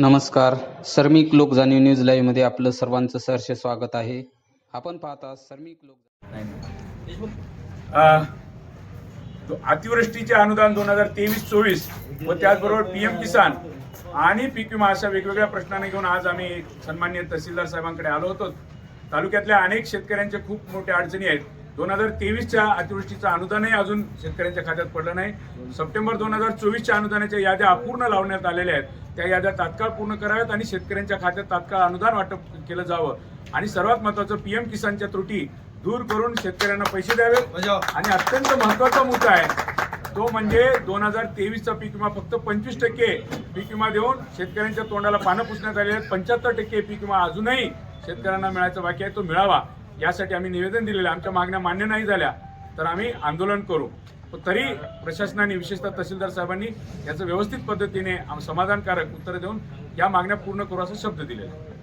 नमस्कार. सर्मिक लोक जाणीव न्यूज लाईव्हमध्ये आपलं सर्वांचं सहर्ष स्वागत आहे. आपण पाहता सर्मिक लोक अतिवृष्टीचे अनुदान दोन हजार तेवीस चोवीस व त्याचबरोबर पीएम किसान आणि पीक विमा अशा वेगवेगळ्या प्रश्नांना घेऊन आज आम्ही सन्मान्य तहसीलदार साहेबांकडे आलो होतो. तालुक्यातल्या अनेक शेतकऱ्यांच्या खूप मोठ्या अडचणी आहेत. दोन हजार तेवीसच्या अतिवृष्टीचं अनुदानही अजून शेतकऱ्यांच्या खात्यात पडलं नाही. सप्टेंबर दोन हजार चोवीसच्या अनुदानाच्या याद्या अपूर्ण लावण्यात आलेल्या आहेत. त्या याद्या तात्काळ पूर्ण कराव्यात आणि शेतकऱ्यांच्या खात्यात तात्काळ अनुदान वाटप केलं जावं. आणि सर्वात महत्वाचं पीएम किसानच्या त्रुटी दूर करून शेतकऱ्यांना पैसे द्यावेत. आणि अत्यंत महत्त्वाचा मुद्दा आहे. तो म्हणजे दोन हजार तेवीसचा पीक विमा फक्त पंचवीस टक्के पीक विमा देऊन शेतकऱ्यांच्या तोंडाला पानं पुसण्यात आले आहेत. पंच्याहत्तर टक्के पीक विमा अजूनही शेतकऱ्यांना मिळायचा बाकी आहे. तो मिळावा. यासाठी आम्ही निवेदन दिलेलं आमच्या मागण्या मान्य नाही झाल्या तर आम्ही आंदोलन करू. तरी प्रशासनाने विशेषतः तहसीलदार साहेबांनी याचं व्यवस्थित पद्धतीने समाधानकारक उत्तर देऊन या मागण्या पूर्ण करू असा शब्द दिलेला आहे.